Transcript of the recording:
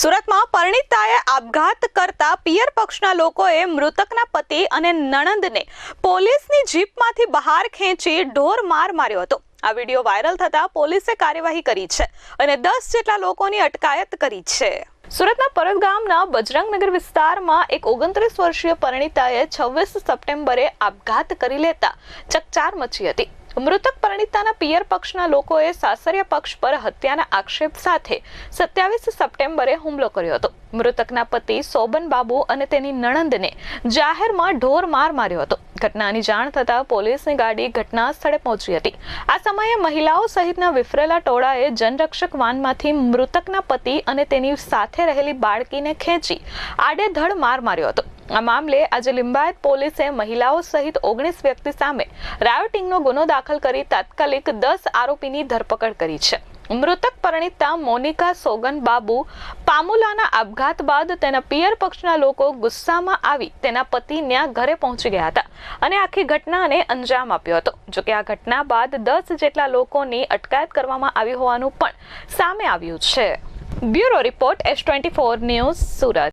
સુરતમાં પરિણીતાએ આપઘાત કરતા પિયર પક્ષના લોકોએ મૃતકના પતિ અને નણંદને પોલીસની જીપમાંથી બહાર ખેંચી ઢોર માર માર્યો હતો. આ વીડિયો વાયરલ થતા પોલીસે કાર્યવાહી કરી છે અને દસ જેટલા લોકોની અટકાયત કરી છે. સુરતના પરત ગામના બજરંગનગર વિસ્તારમાં એક ઓગણત્રીસ વર્ષીય પરિણીતાએ છવ્વીસ સપ્ટેમ્બરે આપઘાત કરી લેતા ચકચાર મચી હતી. મૃતક પરિણીતાના પિયર પક્ષના લોકોએ સાસરિયા પક્ષ પર હત્યાના આક્ષેપ સાથે સત્યાવીસ સપ્ટેમ્બરે હુમલો કર્યો હતો. મૃતકના પતિ સોબન બાબુ અને તેની નણંદને જાહેરમાં ઢોર માર માર્યો હતો. ઘટનાની જાણ થતાં પોલીસની ગાડી ઘટના સ્થળે પહોંચી હતી. આ સમયે મહિલાઓ સહિતના વિફરેલા ટોળાએ જનરક્ષક વાનમાંથી મૃતકના પતિ અને તેની સાથે રહેલી બાળકીને ખેંચી આડેધડ માર માર્યો હતો. આ મામલે આજે લિંબાયત પોલીસે મહિલાઓ સહિત ઓગણીસ વ્યક્તિ સામે રાયોટિંગનો ગુનો દાખલ કરી તાત્કાલિક દસ આરોપીની ધરપકડ કરી છે. મૃતક પરિણીતા મોનિકા સોગન બાબુ પામુલાના આપઘાત બાદ તેના પિયર પક્ષના લોકો ગુસ્સામાં આવી તેના પતિના ઘરે પહોંચી ગયા હતા અને આખી ઘટનાને અંજામ આપ્યો હતો. જોકે આ ઘટના બાદ દસ જેટલા લોકોની અટકાયત કરવામાં આવી હોવાનું પણ સામે આવ્યું છે. Bureau report S twenty four news Surat.